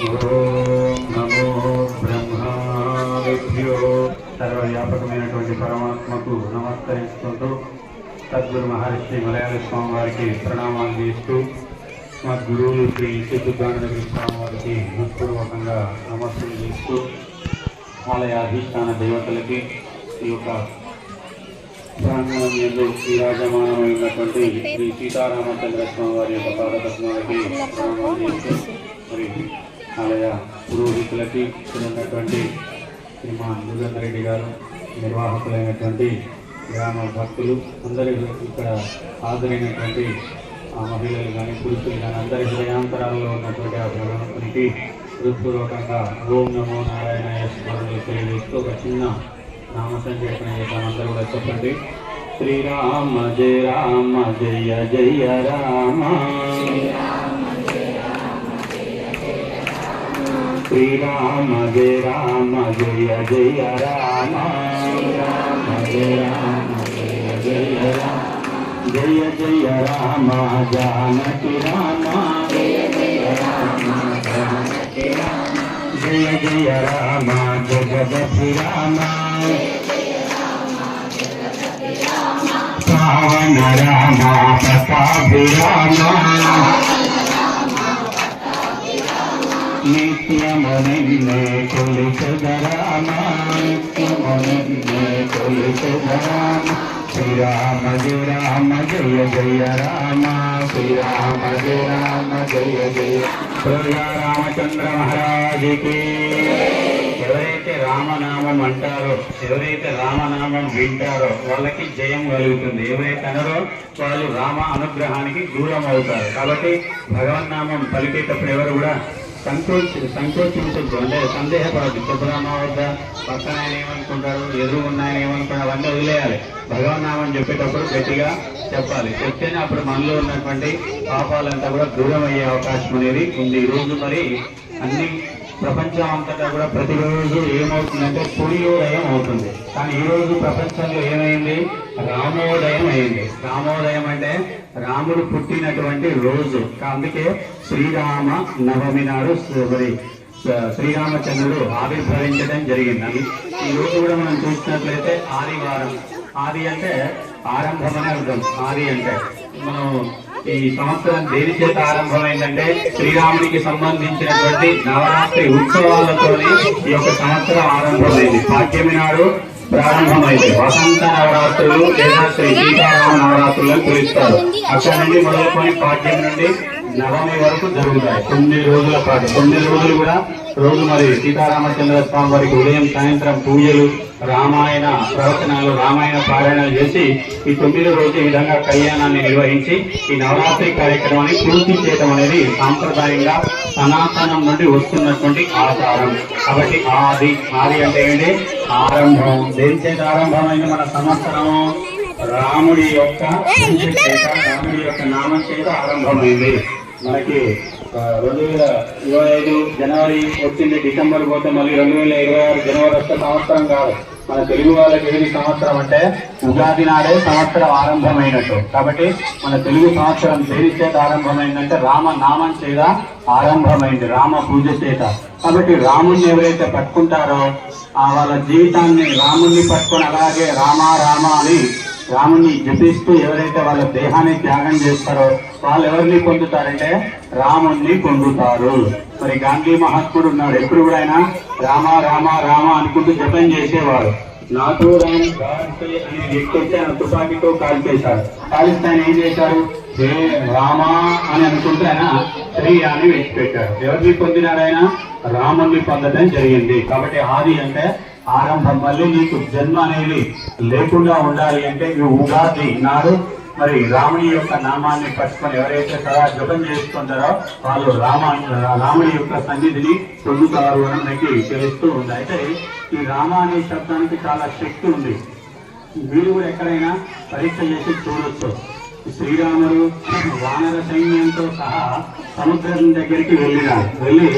ఓం నమో బ్రహ్మాభ్యో సర్వవ్యాపకమైనటువంటి పరమాత్మకు నమస్కరించుకుంటూ సద్గురు మహర్షి మలయాళ స్వామి వారికి ప్రణామాలు చేస్తూ మా గురువులు శ్రీ సిద్ధుగానందగిరి స్వామి వారికి హృత్పూర్వకంగా నమస్కారం చేస్తూ ఆలయ అధిష్టాన దేవతలకి ఈ యొక్క ప్రాంగణం ఎందు విరాజమానమైనటువంటి శ్రీ సీతారామచంద్ర స్వామి వారి యొక్క పాదపద్మాలకి ప్రణామాలు చేస్తూ మరి ఆలయ పురోహితులకి ఇక్కడ శ్రీ మా దుర్గంధర్ రెడ్డి గారు నిర్వాహకులైనటువంటి గ్రామ భక్తులు అందరి ఇక్కడ హాజరైనటువంటి ఆ మహిళలు కానీ పురుషులు కానీ అందరి హృదయాంతరాల్లో ఉన్నటువంటి ఆ భగవంతునికి హృత్పూర్వకంగా ఓం నమో నారాయణ స్మరణలు తెలియజేస్తూ ఒక చిన్న నామ సంకీర్తన చేద్దాం. అందరూ కూడా చెప్పండి. శ్రీరామ జయ రామ జయ జయ రామ. శ్రీరామ జయ రామ జయ జయ రామ జయ రామ జయ జయ రామ. జయ జయ రామ జానకి రామ. జయ జయ రామ జానకి రామ. జయ జయ రామ జగదపి రామ. పావన రామ ప్రతాపి రామ. నిత్యమునిన్నే కొలిసదరామ నిత్యమునిన్నే కొలిసదరామ శ్రీరామ జయ రామ జయ జయ రామ శ్రీరామ జయ రామ జయ జయ ప్రజా రామచంద్ర మహారాజుకి ఎవరైతే రామనామం అంటారో ఎవరైతే రామనామం వింటారో వాళ్ళకి జయం కలుగుతుంది. ఎవరైతే అనరో వాళ్ళు రామ అనుగ్రహానికి దూరం అవుతారు కాబట్టి భగవన్నామం పలికేటప్పుడు ఎవరు కూడా సంకోచ సంకోచించే అంటే సందేహపడద్దు. చెప్పుదామా వద్ద పక్కన ఆయన ఏమనుకుంటారు? ఎదురు ఉన్నాయని ఏమనుకుంటారు? అవన్నీ వదిలేయాలి. భగవన్నామం చెప్పేటప్పుడు గట్టిగా చెప్పాలి. చెప్తేనే అప్పుడు మనలో ఉన్నటువంటి పాపాలంతా కూడా దూరం అయ్యే అవకాశం అనేది ఉంది. ఈ రోజు మరి అన్ని ప్రపంచం అంతటా కూడా ప్రతిరోజు ఏమవుతుందంటే సూర్యోదయం అవుతుంది. కానీ ఈ రోజు ప్రపంచంలో ఏమైంది? రామోదయం అయింది. రామోదయం అంటే రాముడు పుట్టినటువంటి రోజు. అందుకే శ్రీరామ నవమి నాడు మరి శ్రీరామచంద్రుడు ఆవిర్భవించడం జరిగింది. అది ఈ రోజు కూడా మనం చూసినట్లయితే ఆదివారం. ఆది అంటే ఆరంభం అని అర్థం. ఆది అంటే మనం ఈ సంవత్సరం దేని చేత ఆరంభమైందంటే శ్రీరామునికి సంబంధించినటువంటి నవరాత్రి ఉత్సవాలతోనే ఈ యొక్క సంవత్సరం ఆరంభమైంది. పాఠ్యమి నాడు ప్రారంభమైంది. వసంత నవరాత్రులు లేదా శ్రీ సీతారామ అని పిలుస్తారు. అక్కడ నుండి మొదలుకొని భాగ్యం నుండి నవమి వరకు జరుగుతాయి. తొమ్మిది రోజుల పాటు తొమ్మిది రోజులు కూడా రోజు మరి సీతారామచంద్ర స్వామి వారికి ఉదయం సాయంత్రం పూజలు రామాయణ ప్రవచనాలు రామాయణ పారాయణలు చేసి ఈ తొమ్మిది రోజు ఈ విధంగా కళ్యాణాన్ని నిర్వహించి ఈ నవరాత్రి కార్యక్రమాన్ని పూర్తి చేయడం అనేది సాంప్రదాయంగా సనాతనం నుండి వస్తున్నటువంటి ఆచారం. కాబట్టి ఆది ఆది అంటే ఏంటి? ఆరంభం. దేని చేత ఆరంభమైన మన సంవత్సరము? రాముడి యొక్క పూజ చేత రాముడి యొక్క నామం చేత ఆరంభమైంది. మనకి రెండు వేల ఇరవై ఐదు జనవరి వచ్చింది డిసెంబర్ పోతే మళ్ళీ రెండు వేల ఇరవై ఆరు జనవరి వస్తే సంవత్సరం కాదు. మన తెలుగు వాళ్ళకి ఏది సంవత్సరం అంటే ఉగాది నాడే సంవత్సరం ఆరంభమైనట్టు. కాబట్టి మన తెలుగు సంవత్సరం దేని చేత ఆరంభమైందంటే రామ నామం చేత ఆరంభమైంది రామ పూజ చేత. కాబట్టి రాముణ్ణి ఎవరైతే పట్టుకుంటారో ఆ వాళ్ళ జీవితాన్ని రాముణ్ణి పట్టుకొని అలాగే రామ రామ అని రాముని జపిస్తూ ఎవరైతే వాళ్ళ దేహాన్ని త్యాగం చేస్తారో వాళ్ళు ఎవరిని పొందుతారంటే రాముణ్ణి పొందుతారు. మరి గాంధీ మహాత్ముడు ఉన్నాడు. ఎప్పుడు కూడా ఆయన రామ రామ రామ అనుకుంటూ జపం చేసేవాడు. నాతో రామ్ అనే వ్యక్తి వచ్చి ఆయన తుపాకీతో కాల్చేశాడు. కాలిస్తే ఆయన ఏం చేశారు జే రామ అని అనుకుంటే ఆయన శరీరాన్ని విడిచిపెట్టాడు. ఎవరిని పొందినాడు ఆయన? రాముణ్ణి పొందడం జరిగింది. కాబట్టి ఆది అంటే ఆరంభం మళ్ళీ నీకు జన్మ అనేది లేకుండా ఉండాలి అంటే ఈ ఉగాది నాడు మరి రాముని యొక్క నామాన్ని పట్టుకొని ఎవరైతే సదా జపం చేసుకుంటారో వాళ్ళు రామ రాముని యొక్క సన్నిధిని పొందుతారు అని మనకి తెలుస్తూ ఉంది. అయితే ఈ రామ అనే శబ్దానికి చాలా శక్తి ఉంది. మీరు కూడా ఎక్కడైనా పరీక్ష చేసి చూడొచ్చు. శ్రీరాముడు వానర సైన్యంతో సహా సముద్రం దగ్గరికి వెళ్ళినారు వెళ్ళి